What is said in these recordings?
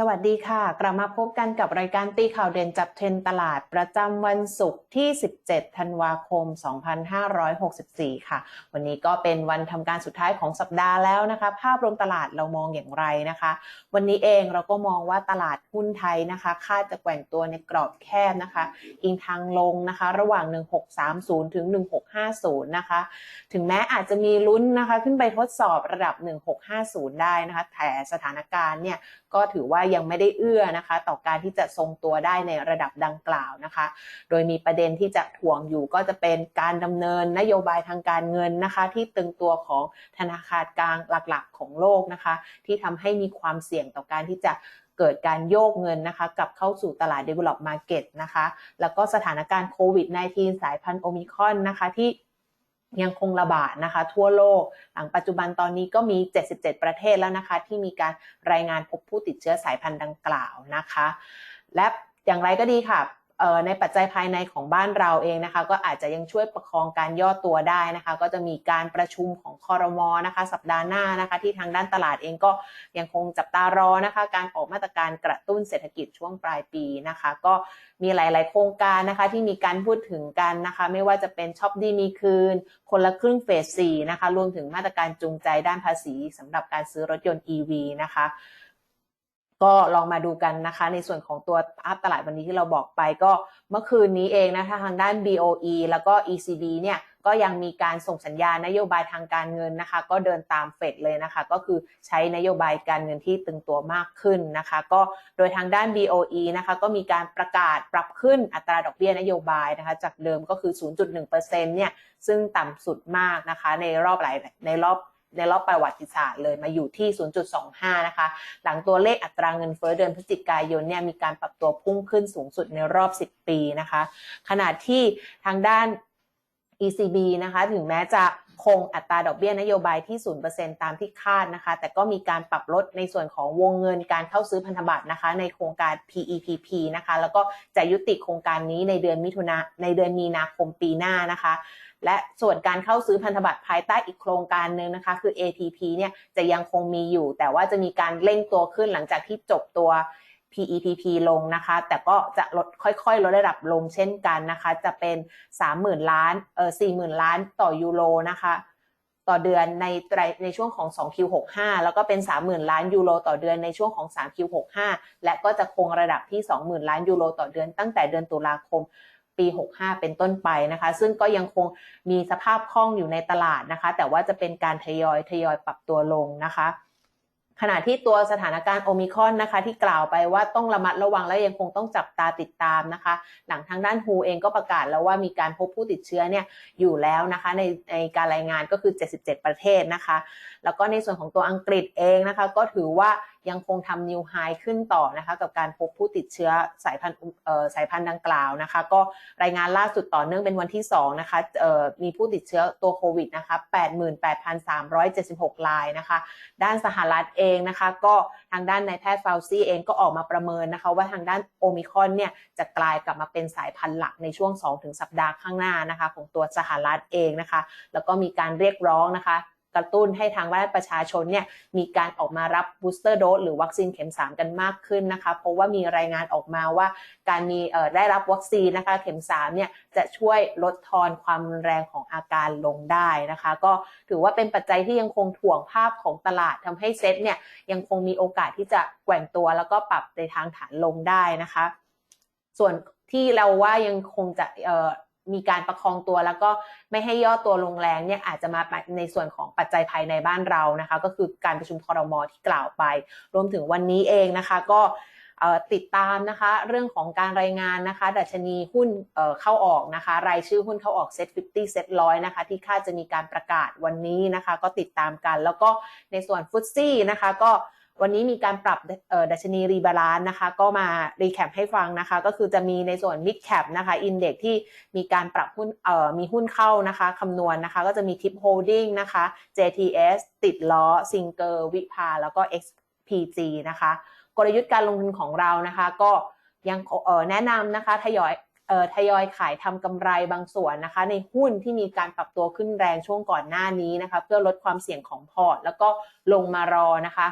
สวัสดีค่ะ กลับมาพบกันกับรายการตีข่าวเด่นจับเทรนตลาดประจำวันศุกร์ที่ 17 ธันวาคม 2564 ค่ะ วันนี้ก็เป็นวันทำการสุดท้ายของสัปดาห์แล้วนะคะ ภาพรวมตลาดเรามองอย่างไรนะคะ วันนี้เองเราก็มองว่าตลาดหุ้นไทยนะคะคาดจะแกว่งตัวในกรอบแคบนะคะ อิงทางลงนะคะ ระหว่าง 1630 ถึง 1650 นะคะ ถึงแม้อาจจะมีลุ้นนะคะ ขึ้นไปทดสอบระดับ 1650 ได้นะคะ แต่สถานการณ์เนี่ย ก็ถือว่ายังไม่ได้เอื้อนะคะ ต่อการที่จะทรงตัวได้ในระดับดังกล่าวนะคะ โดยมีประเด็นที่จะถ่วงอยู่ก็จะเป็นการดำเนินนโยบายทางการเงินนะคะ ที่ตึงตัวของธนาคารกลางหลักๆ ของโลกนะคะ ที่ทำให้มีความเสี่ยงต่อการที่จะเกิดการโยกเงินนะคะกลับเข้าสู่ตลาด develop market นะคะ แล้วก็สถานการณ์โควิด -19 สายพันธุ์โอมิคอนนะคะที่ ยังคงระบาดนะคะ ทั่วโลก หลังปัจจุบันตอนนี้ก็มี 77 ประเทศแล้วนะคะ ที่มีการรายงานพบผู้ติดเชื้อสายพันธุ์ดังกล่าวนะคะ และอย่างไรก็ดีค่ะ ในปัจจัยภายในของบ้านเราเองนะคะ ก็อาจจะยังช่วยประคองการย่อตัวได้นะคะ ก็จะมีการประชุมของคอรมอนะคะ สัปดาห์หน้านะคะ ที่ทางด้านตลาดเองก็ยังคงจับตารอนะคะ การออกมาตรการกระตุ้นเศรษฐกิจช่วงปลายปีนะคะ ก็มีหลาย ๆ โครงการนะคะที่มีการพูดถึงกันนะคะ ไม่ว่าจะเป็นช็อปดีมีคืน คนละครึ่งเฟสสี่นะคะรวมถึงมาตรการจูงใจด้านภาษีสำหรับการซื้อรถยนต์ EV นะคะ ก็ลองมาดูกันนะคะ ในส่วนของตัวภาพตลาดวันนี้ที่เราบอกไปก็เมื่อคืนนี้เองนะคะทางด้าน BOE แล้วก็ ECB เนี่ยก็ยังมีการส่งสัญญาณนโยบายทางการเงินนะคะ ก็เดินตามเฟดเลยนะคะ ก็คือใช้นโยบายการเงินที่ตึงตัวมากขึ้นนะคะ ก็โดยทางด้าน BOE นะคะ ก็มีการประกาศปรับขึ้นอัตราดอกเบี้ยนโยบายนะคะ จากเดิมก็คือ 0.1%เนี่ยซึ่งต่ำสุดมากนะคะ ในรอบหลายในรอบ ในรอบประวัติศาสตร์เลยมาอยู่ที่ 0.25 นะคะ หลังตัวเลขอัตราเงินเฟ้อเดือนพฤศจิกายนเนี่ยมีการปรับตัวพุ่งขึ้นสูงสุดในรอบ 10 ปีนะคะ ขณะที่ทางด้าน ECB นะคะถึงแม้จะคงอัตราดอกเบี้ยนโยบายที่ 0%ตามที่คาดนะคะ แต่ก็มีการปรับลดในส่วนของวงเงินการเข้าซื้อพันธบัตรนะคะ ในโครงการ PEPP นะคะ แล้วก็จะยุติโครงการนี้ในเดือนมิถุนาในเดือนมีนาคมปีหน้านะคะ และส่วนการเข้าซื้อพันธบัตรภายใต้อีกโครงการหนึ่งนะคะ คือ ATP เนี่ยจะยังคงมีอยู่ แต่ว่าจะมีการเร่งตัวขึ้นหลังจากที่จบตัว PEPP ลงนะคะ แต่ก็จะลดค่อยๆ ลดระดับลงเช่นกันนะคะ จะเป็น 30,000 ล้านเออ40,000 ล้านต่อยูโรนะคะ ต่อเดือนในในช่วงของ 2Q65 แล้วก็เป็น 30,000 ล้านยูโรต่อเดือนในช่วงของ 3Q65 และก็จะคงระดับที่ 20,000 ล้านยูโรต่อเดือนตั้งแต่เดือนตุลาคมปี 65 เป็นต้นไปนะคะ ซึ่งก็ยังคงมีสภาพคล่องอยู่ในตลาดนะคะ แต่ว่าจะเป็นการทยอยทยอยปรับตัวลงนะคะ ขณะที่ตัวสถานการณ์โอมิคอนนะคะ ที่กล่าวไปว่าต้องระมัดระวังและยังคงต้องจับตาติดตามนะคะ หลังทางด้านฮูเองก็ประกาศแล้วว่ามีการพบผู้ติดเชื้อเนี่ยอยู่แล้วนะคะในในการรายงานก็คือ 77 ประเทศนะคะ แล้วก็ในส่วนของตัวอังกฤษเองนะคะ ก็ถือว่า ยังคงทำนิวไฮขึ้นต่อนะคะกับการพบผู้ติดเชื้อสายพันธุ์สายพันธุ์ดังกล่าวนะคะ ก็รายงานล่าสุดต่อเนื่องเป็นวันที่2นะคะมีผู้ติดเชื้อตัวโควิดนะคะ88,376รายนะคะ ด้านสหรัฐเองนะคะ ก็ทางด้านนายแพทย์ฟาวซี่เองก็ออกมาประเมินนะคะ ว่าทางด้านโอมิคอนเนี่ยจะกลายกลับมาเป็นสายพันธุ์หลักในช่วง 2- สัปดาห์ข้างหน้านะคะ ของตัวสหรัฐเองนะคะ แล้วก็มีการเรียกร้องนะคะ กระตุ้นให้ทางด้านประชาชนเนี่ยมีการออกมารับบูสเตอร์โดสหรือวัคซีนเข็ม 3 กันมากขึ้นนะคะเพราะว่ามีรายงานออกมาว่าการมีได้รับวัคซีนนะคะเข็ม3เนี่ยจะช่วยลดทอนความรุนแรงของอาการลงได้นะคะ ก็ถือว่าเป็นปัจจัยที่ยังคงถ่วงภาพของตลาดทำให้เซ็ตเนี่ยยังคงมีโอกาสที่จะแกว่งตัวแล้วก็ปรับในทางฐานลงได้นะคะ ส่วนที่เราว่ายังคงจะ มีการประคองตัวแล้วก็ไม่ให้ย่อตัวลงแรงเนี่ยอาจจะมาในส่วนของปัจจัยภายในบ้านเรานะคะ ก็คือการประชุมคอรมอที่กล่าวไป รวมถึงวันนี้เองนะคะก็ติดตามนะคะเรื่องของการรายงานนะคะ ดัชนีหุ้นเข้าออกนะคะ รายชื่อหุ้นเข้าออกเซ็ต50เซ็ตร้อยนะคะ ที่คาดจะมีการประกาศวันนี้นะคะ ก็ติดตามกัน แล้วก็ในส่วนฟุตซี่นะคะก็ วันนี้มีการปรับดัชนีรีบาลานนะคะ ก็มารีแคปให้ฟังนะคะ ก็คือจะมีในส่วน Mid Cap นะคะอินเด็กที่มีการปรับหุ้นเอ่อมีหุ้นเข้านะคะคำนวณนนะคะ ก็จะมี Tip Holding นะคะ JTS ติดล้อ Singer วิภาแล้วก็ XPG นะคะ กลยุทธ์การลงทุนของเรานะคะ ก็ยังแนะนำนะคะทยอยเอ่อทยอยขายทำกำไรบางส่วนนะคะ ในหุ้นที่มีการปรับตัวขึ้นแรงช่วงก่อนหน้านี้นะคะ เพื่อลดความเสี่ยงของพอร์ตแล้วก็ลงมารอนะคะ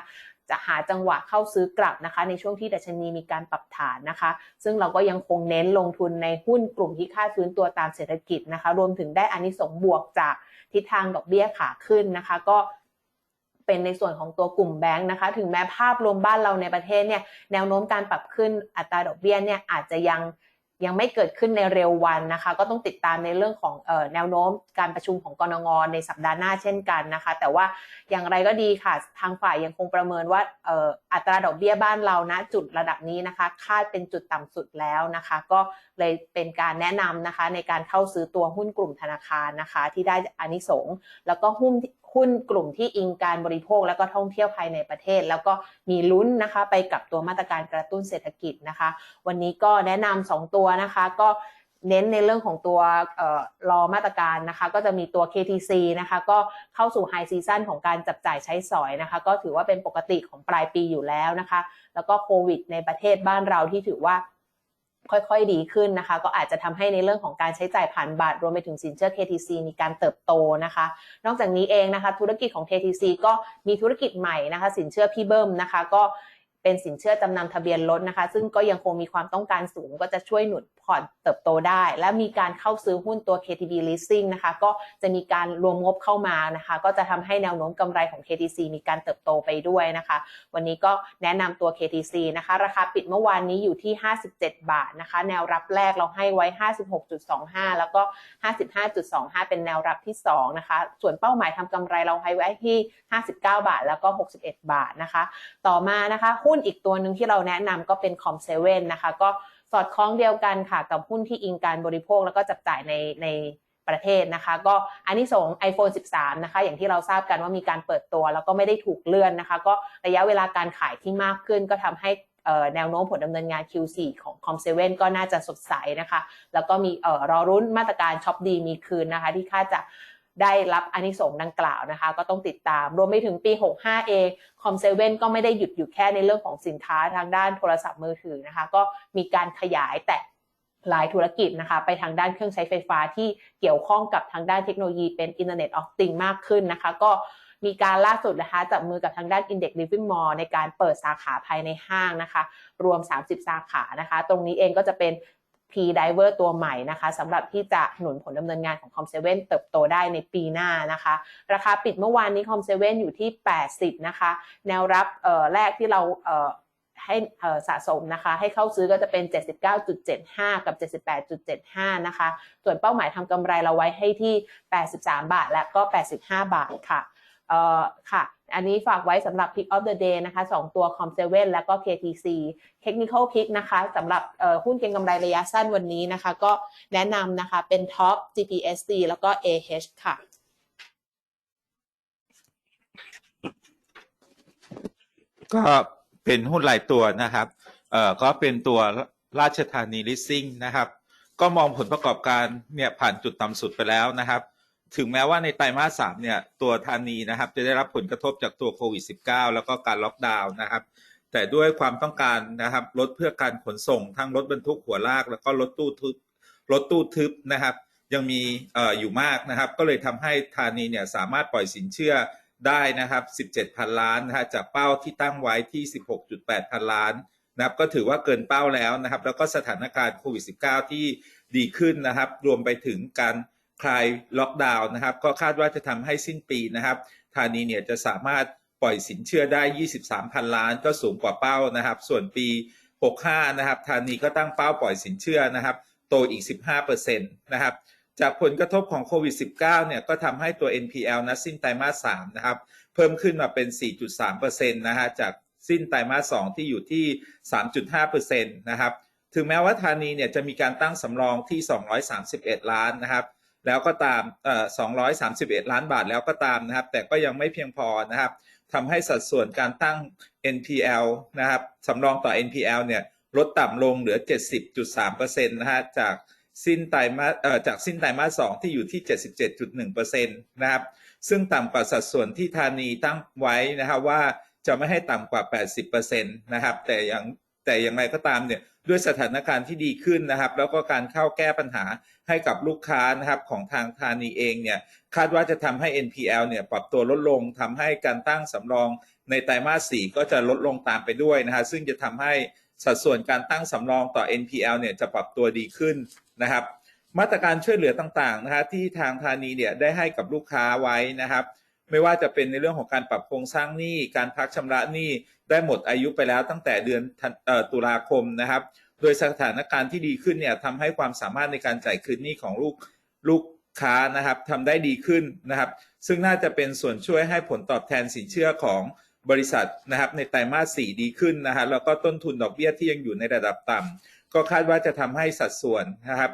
จะหาจังหวะเข้าซื้อกลับนะคะ ในช่วงที่ดัชนีมีการปรับฐานนะคะ ซึ่งเราก็ยังคงเน้นลงทุนในหุ้นกลุ่มที่คาดฟื้นตัวตามเศรษฐกิจนะคะ รวมถึงได้อานิสงส์บวกจากทิศทางดอกเบี้ยขาขึ้นนะคะ ก็เป็นในส่วนของตัวกลุ่มแบงค์นะคะ ถึงแม้ภาพรวมบ้านเราในประเทศเนี่ยแนวโน้มการปรับขึ้นอัตราดอกเบี้ยเนี่ยอาจจะยัง ยังไม่เกิดขึ้นในเร็ววันนะคะ ก็ต้องติดตามในเรื่องของออแนวโน้มการประชุมของกรงงในสัปดาห์หน้าเช่นกันนะคะ แต่ว่าอย่างไรก็ดีค่ะ ทางฝ่ายยังคงประเมินว่าอ,อัตราดอกเบี้ยบ้านเรานะจุดระดับนี้นะคะ คาดเป็นจุดต่ำสุดแล้วนะคะ ก็เลยเป็นการแนะนำนะคะ ในการเข้าซื้อตัวหุ้นกลุ่มธนาคารนะคะ ที่ได้อานิสงส์แล้วก็หุ้น หุ้นกลุ่มที่อิงการบริโภคแล้วก็ท่องเที่ยวภายในประเทศ แล้วก็มีลุ้นนะคะ ไปกับตัวมาตรการกระตุ้นเศรษฐกิจนะคะ วันนี้ก็แนะนำสองตัวนะคะ ก็เน้นในเรื่องของตัวเอ่อรอมาตรการนะคะ ก็จะมีตัว KTC นะคะ ก็เข้าสู่ไฮซีซันของการจับจ่ายใช้สอยนะคะ ก็ถือว่าเป็นปกติของปลายปีอยู่แล้วนะคะ แล้วก็โควิดในประเทศบ้านเราที่ถือว่า ค่อยๆดีขึ้นนะคะ ก็อาจจะทำให้ในเรื่องของการใช้จ่ายผ่านบัตรรวมไปถึงสินเชื่อ KTC มีการเติบโตนะคะ นอกจากนี้เองนะคะ ธุรกิจของ KTC ก็มีธุรกิจใหม่นะคะ สินเชื่อพี่เบิ้มนะคะ ก็ เป็นสินเชื่อจำนำทะเบียนรถนะคะ ซึ่งก็ยังคงมีความต้องการสูง ก็จะช่วยหนุนพอร์ตเติบโตได้ และมีการเข้าซื้อหุ้นตัว KTB Leasing นะคะ ก็จะมีการรวมงบเข้ามานะคะ ก็จะทำให้แนวโน้มกำไรของ KTC มีการเติบโตไปด้วยนะคะ วันนี้ก็แนะนำตัว KTC นะคะ ราคาปิดเมื่อวานนี้อยู่ที่ 57 บาทนะคะ แนวรับแรกเราให้ไว้ 56.25 แล้วก็ 55.25 เป็นแนวรับที่ 2 นะคะ ส่วนเป้าหมายทำกำไรเราให้ไว้ที่ 59 บาท แล้วก็ 61 บาทนะคะ ต่อมานะคะหุ้นอีกตัวหนึ่งที่เราแนะนำก็เป็น Com 7นนะคะ ก็สอดคล้องเดียวกันค่ะ กับหุ้นที่อิงการบริโภคแล้วก็จับจ่ายในในประเทศนะคะ ก็อันนี้ส่ง iPhone 13 นะคะ อย่างที่เราทราบกันว่ามีการเปิดตัว แล้วก็ไม่ได้ถูกเลื่อนนะคะ ก็ระยะเวลาการขายที่มากขึ้น ก็ทำให้แนวโน้มผลดำเนินงาน Q4 ของ Com7 ก็น่าจะสดใสนะคะ แล้วก็มีออรอรุ้นมาตรการช็อปดีมีคืนนะคะ ที่คาดจะ ได้รับอานิสงส์ดังกล่าวนะคะ ก็ต้องติดตาม รวมไปถึงปี 65 เอง Com7 ก็ไม่ได้หยุดอยู่แค่ในเรื่องของสินค้าทางด้านโทรศัพท์มือถือนะคะ ก็มีการขยายแต่หลายธุรกิจนะคะไปทางด้านเครื่องใช้ไฟฟ้าที่เกี่ยวข้องกับทางด้านเทคโนโลยีเป็น Internet of Things มากขึ้นนะคะ ก็มีการล่าสุดนะคะจับมือกับทางด้าน Index Living Mall ในการเปิดสาขาภายในห้างนะคะ รวม 30 สาขานะคะ ตรงนี้เองก็จะเป็น P Diver ตัวใหม่นะคะสำหรับที่จะหนุนผลดำเนินงานของ Com7 เติบโตได้ในปีหน้านะคะ ราคาปิดเมื่อวานนี้ Com7 อยู่ที่ 80 นะคะ แนวรับแรกที่เราเให้สะสมนะคะ ให้เข้าซื้อก็จะเป็น 79.75 กับ 78.75 นะคะ ส่วนเป้าหมายทำกำไรเราไว้ให้ที่ 83 บาทและก็ 85 บาทค่ะ เอ่อค่ะ อันนี้ฝากไว้สำหรับ Pick of the Day นะคะ 2 ตัว Com7 แล้วก็ KTC Technical Pick นะคะสำหรับหุ้นเก็งกำไรระยะสั้นวันนี้นะคะ ก็แนะนำนะคะเป็น Top GPSC แล้วก็ AH ค่ะก็เป็นหุ้นหลายตัวนะครับ เอ่อ ก็เป็นตัวราชธานีลิสซิ่งนะครับ ก็มองผลประกอบการเนี่ยผ่านจุดต่ำสุดไปแล้วนะครับ ถึงแม้ว่าในไตรมาสสามเนี่ยตัวธานีนะครับ จะได้รับผลกระทบจากตัวโควิด -19 แล้วก็การล็อกดาวน์นะครับ แต่ด้วยความต้องการนะครับรถเพื่อการขนส่งทั้งรถบรรทุกหัวลาก แล้วก็รถตู้ทึบรถตู้ทึบนะครับ ยังมีอออยู่มากนะครับ ก็เลยทำให้ธานีเนี่ยสามารถปล่อยสินเชื่อได้นะครับ 17พันล้านนะฮะจากเป้าที่ตั้งไว้ที่ 16.8 พันล้านนะครับก็ถือว่าเกินเป้าแล้วนะครับ แล้วก็สถานการณ์โควิด -19 ที่ดีขึ้นนะครับ รวมไปถึงการ คลายล็อกดาวน์นะครับ ก็คาดว่าจะทำให้สิ้นปีนะครับธานีเนี่ยจะสามารถปล่อยสินเชื่อได้ 23พันล้าน ก็สูงกว่าเป้านะครับ ส่วนปี 65 นะครับธานีก็ตั้งเป้าปล่อยสินเชื่อนะครับโตอีก 15%นะครับจากผลกระทบของโควิด -19 เนี่ยก็ทำให้ตัว NPL นะสิ้นไตรมาส3นะครับ เพิ่มขึ้นมาเป็น 4.3%นะฮะจากสิ้นไตรมาส2ที่อยู่ที่ 3.5%นะครับ ถึงแม้ว่าธานีเนี่ยจะมีการตั้งสำรองที่ 231 ล้านนะครับ แล้วก็ตามเอ่อ231 ล้านบาทแล้วก็ตามนะครับ แต่ก็ยังไม่เพียงพอนะครับทำให้สัดส่วนการตั้ง NPL นะครับสำรองต่อ NPL เนี่ยลดต่ำลงเหลือ 70.3%นะฮะจากสิ้นไตรมาสเอ่อจากสิ้นไตรมาส2ที่อยู่ที่ 77.1%นะครับ ซึ่งต่ำกว่าสัดส่วนที่ธานีตั้งไว้นะครับว่าจะไม่ให้ต่ำกว่า 80%นะครับ แต่อย่าง แต่อย่างไรก็ตามเนี่ยด้วยสถานการณ์ที่ดีขึ้นนะครับ แล้วก็การเข้าแก้ปัญหาให้กับลูกค้านะครับของทางธานีเองเนี่ยคาดว่าจะทำให้ NPL เนี่ยปรับตัวลดลงทำให้การตั้งสำรองในไตรมาส4ก็จะลดลงตามไปด้วยนะฮะซึ่งจะทำให้สัดส่วนการตั้งสำรองต่อ NPL เนี่ยจะปรับตัวดีขึ้นนะครับ มาตรการช่วยเหลือต่างๆนะฮะที่ทางธานีเนี่ยได้ให้กับลูกค้าไว้นะครับ ไม่ว่าจะเป็นในเรื่องของการปรับโครงสร้างหนี้ การพักชำระหนี้ได้หมดอายุไปแล้วตั้งแต่เดือนตุลาคมนะครับ โดยสถานการณ์ที่ดีขึ้นเนี่ยทำให้ความสามารถในการจ่ายคืนหนี้ของลูกลูกค้านะครับทำได้ดีขึ้นนะครับ ซึ่งน่าจะเป็นส่วนช่วยให้ผลตอบแทนสินเชื่อของบริษัทนะครับ ในไตรมาส 4 ดีขึ้นนะฮะแล้วก็ต้นทุนดอกเบี้ยที่ยังอยู่ในระดับต่ำก็คาดว่าจะทำให้สัดส่วนนะครับ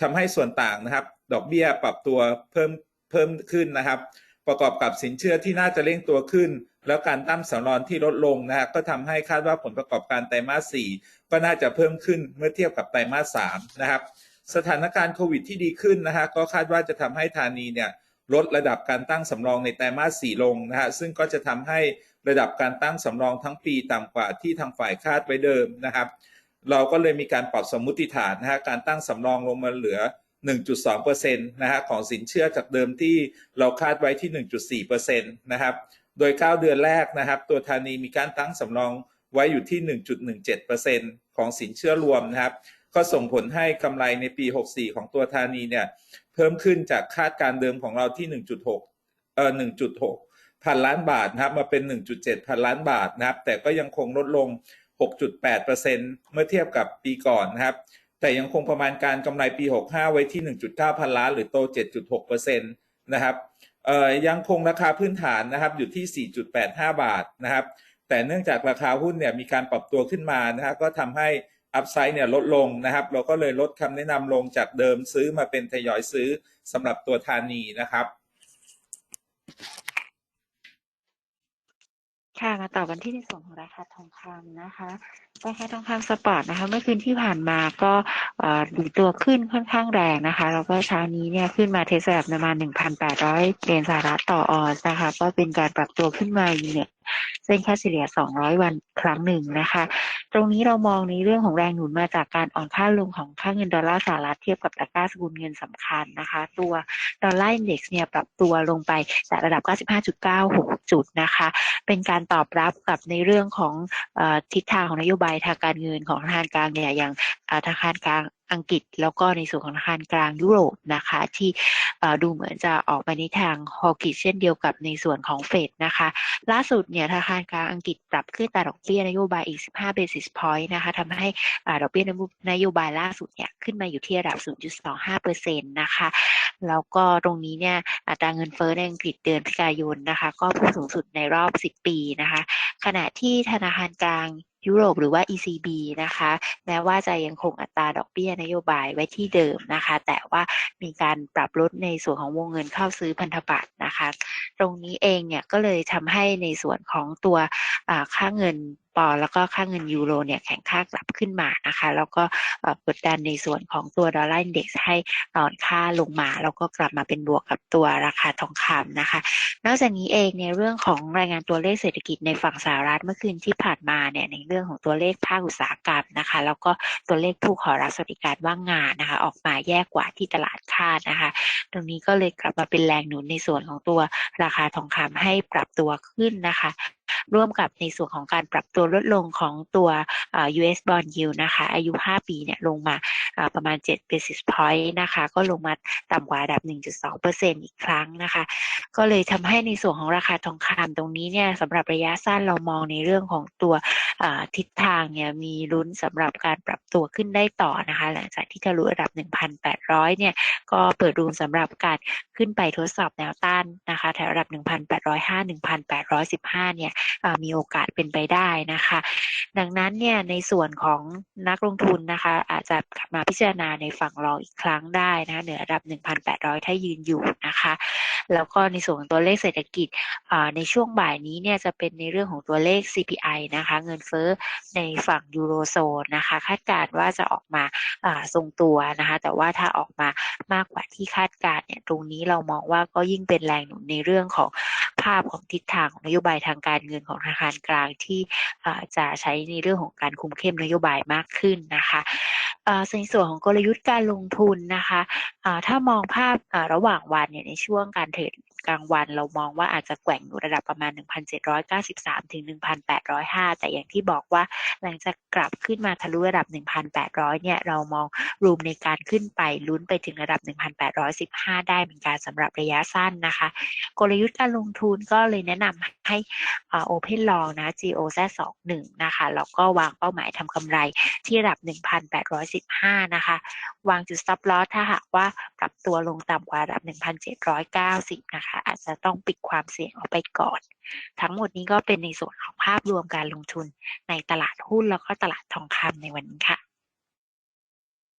ทำให้ส่วนต่างนะครับ ดอกเบี้ยปรับตัวเพิ่ม เพิ่มขึ้นนะครับ ประกอบกับสินเชื่อที่น่าจะเร่งตัวขึ้น แล้วการตั้งสำรองที่ลดลงนะฮะก็ทำให้คาดว่าผลประกอบการไตรมาส 4 ก็น่าจะเพิ่มขึ้นเมื่อเทียบกับไตรมาส 3 นะครับ สถานการณ์โควิดที่ดีขึ้นนะฮะก็คาดว่าจะทำให้ธานีเนี่ยลดระดับการตั้งสำรองในไตรมาส 4 ลงนะฮะซึ่งก็จะทำให้ระดับการตั้งสำรองทั้งปีต่ำกว่าที่ทางฝ่ายคาดไว้เดิมนะครับ เราก็เลยมีการปรับสมมุติฐานนะฮะการตั้งสำรองลงมาเหลือ 1.2%นะฮะของสินเชื่อจากเดิมที่เราคาดไว้ที่ 1.4%นะครับ โดย 9 เดือนแรกนะครับ ตัวธานีมีการตั้งสำรองไว้อยู่ที่ 1.17%ของสินเชื่อรวมนะครับ ก็ส่งผลให้กำไรในปี 64 ของตัวธานีเนี่ยเพิ่มขึ้นจากคาดการเดิมของเราที่ 1.6 เอ่อ 1.6 พันล้านบาทนะครับมาเป็น 1.7 พันล้านบาทนะครับ แต่ก็ยังคงลดลง 6.8%เมื่อเทียบกับปีก่อนนะครับ แต่ยังคงประมาณการกำไรปี 65 ไว้ที่ 1.9 พันล้านหรือโต 7.6%นะครับเอ่อยังคงราคาพื้นฐานนะครับอยู่ที่ 4.85 บาทนะครับ แต่เนื่องจากราคาหุ้นเนี่ยมีการปรับตัวขึ้นมานะฮะก็ทำให้อัพไซด์เนี่ยลดลงนะครับ เราก็เลยลดคำแนะนำลงจากเดิมซื้อมาเป็นทยอยซื้อสำหรับตัวธานีนะครับ ค่ะมาต่อกันที่ในส่วนของราคาทองคำนะคะราคาทองคำสปอร์ตนะคะ เมื่อคืนที่ผ่านมาก็ดูตัวขึ้นค่อนข้างแรงนะคะ แล้วก็เช้านี้เนี่ยขึ้นมาเทสระดับประมาณ 1,800เหรียญสหรัฐต่อออนนะคะ ก็เป็นการปรับตัวขึ้นมาอยู่เนี่ยเส้นค่าเฉลี่ย 200 วันครั้งหนึ่งนะคะตรงนี้เรามองในเรื่องของแรงหนุนมาจากการอ่อนค่าลงของค่าเงินดอลลาร์สหรัฐเทียบกับตะกร้าสกุลเงินสำคัญนะคะ ตัวดอลลาร์อินเด็กซ์เนี่ยปรับตัวลงไปจากระดับ 95.96 จุดนะคะ เป็นการตอบรับกับในเรื่องของอทิศทางของนโยบายทางการเงินของธนาคารกลางเนี่ยอย่างธนาคารกลางอังกฤษแล้วก็ในส่วนของธนาคารกลางยุโรปนะคะ ที่ดูเหมือนจะออกไปในทางฮอกิเช่นเดียวกับในส่วนของเฟดนะคะ ล่าสุดเนี่ยธนาคารกลางอังกฤษปรับขึ้นอัตาดอกเบี้ยนโยบายอีก 15 เบส basis point นะคะทำให้อ่าดอกเบี้ยนโยบายล่าสุดเนี่ยขึ้นมาอยู่ที่ระดับ 0.25%นะคะแล้วก็ตรงนี้เนี่ยอัตราเงินเฟ้อในอังกฤษเดือนพฤศจิกายนนะคะก็พุ่งสูงสุดในรอบ 10 ปีนะคะขณะที่ธนาคารกลางยุโรปหรือว่า ECB นะคะ แม้ว่าจะยังคงอัตราดอกเบี้ยนโยบายไว้ที่เดิมนะคะ แต่ว่ามีการปรับลดในส่วนของวงเงินเข้าซื้อพันธบัตรนะคะ ตรงนี้เองเนี่ยก็เลยทำให้ในส่วนของตัวค่าเงิน ปอนด์แล้วก็ค่าเงินยูโรเนี่ยแข็งค่ากลับขึ้นมานะคะ แล้วก็เอ่อกดดันในส่วนของตัวดอลลาร์อินเด็กซ์ให้อ่อนค่าลงมา แล้วก็กลับมาเป็นบวกกับตัวราคาทองคำนะคะ นอกจากนี้เองในเรื่องของรายงานตัวเลขเศรษฐกิจในฝั่งสหรัฐเมื่อคืนที่ผ่านมาเนี่ยในเรื่องของตัวเลขภาคอุตสาหกรรมนะคะ แล้วก็ตัวเลขผู้ขอรับสวัสดิการว่างงานนะคะ ออกมาแย่กว่าที่ตลาดคาดนะคะ ตรงนี้ก็เลยกลับมาเป็นแรงหนุนในส่วนของตัวราคาทองคำให้ปรับตัวขึ้นนะคะ ร่วมกับในส่วนของการปรับตัวลดลงของตัว US bond yield นะคะ อายุ 5 ปีเนี่ยลงมาประมาณ 7 basis point นะคะ ก็ลงมาต่ำกว่าระดับ 1.2%อีกครั้งนะคะ ก็เลยทำให้ในส่วนของราคาทองคำตรงนี้เนี่ยสำหรับระยะสั้นเรามองในเรื่องของตัวทิศทางเนี่ยมีลุ้นสำหรับการปรับตัวขึ้นได้ต่อนะคะ หลังจากที่ทะลุระดับ 1,800 เนี่ย ก็เปิดรูมสำหรับการขึ้นไปทดสอบแนวต้านนะคะแถวระดับ 1,805 1,815 เนี่ยมีโอกาสเป็นไปได้นะคะ ดังนั้นเนี่ยในส่วนของนักลงทุนนะคะ อาจจะกลับมาพิจารณาในฝั่งรองอีกครั้งได้นะคะเหนือระดับ 1,800 ถ้ายืนอยู่นะคะ แล้วก็ในส่วนของตัวเลขเศรษฐกิจในช่วงบ่ายนี้เนี่ยจะเป็นในเรื่องของตัวเลข CPI นะคะ เงินเฟ้อในฝั่งยูโรโซนนะคะ คาดการณ์ว่าจะออกมาทรงตัวนะคะ แต่ว่าถ้าออกมามากกว่าที่คาดการณ์เนี่ยตรงนี้เรามองว่าก็ยิ่งเป็นแรงหนุนในเรื่องของภาพของทิศทางของนโยบายทางการเงินของธนาคารกลางที่จะใช้ในเรื่องของการคุมเข้มนโยบายมากขึ้นนะคะอ่าในส่วนของกลยุทธ์การลงทุนนะคะถ้ามองภาพระหว่างวันเนี่ยในช่วงการเทรด กลางวัน เรามองว่าอาจจะแกว่งอยู่ระดับประมาณ 1,793 ถึง 1,805 แต่อย่างที่บอกว่าหลังจากกลับขึ้นมาทะลุระดับ 1,800 เนี่ย เรามองรูมในการขึ้นไปลุ้นไปถึงระดับ 1,815 ได้เหมือนกันสำหรับระยะสั้นนะคะ กลยุทธ์การลงทุนก็เลยแนะนำให้โอเพนลองนะ GOZ 21 นะคะ แล้วก็วางเป้าหมายทำกำไรที่ระดับ 1,815 นะคะ วางจุด stop loss ถ้าหากว่าปรับตัวลงต่ำกว่าระดับ 1,790 นะคะอาจจะต้องปิดความเสี่ยงออกไปก่อน ทั้งหมดนี้ก็เป็นในส่วนของภาพรวมการลงทุนในตลาดหุ้นแล้วก็ตลาดทองคำในวันนี้ค่ะ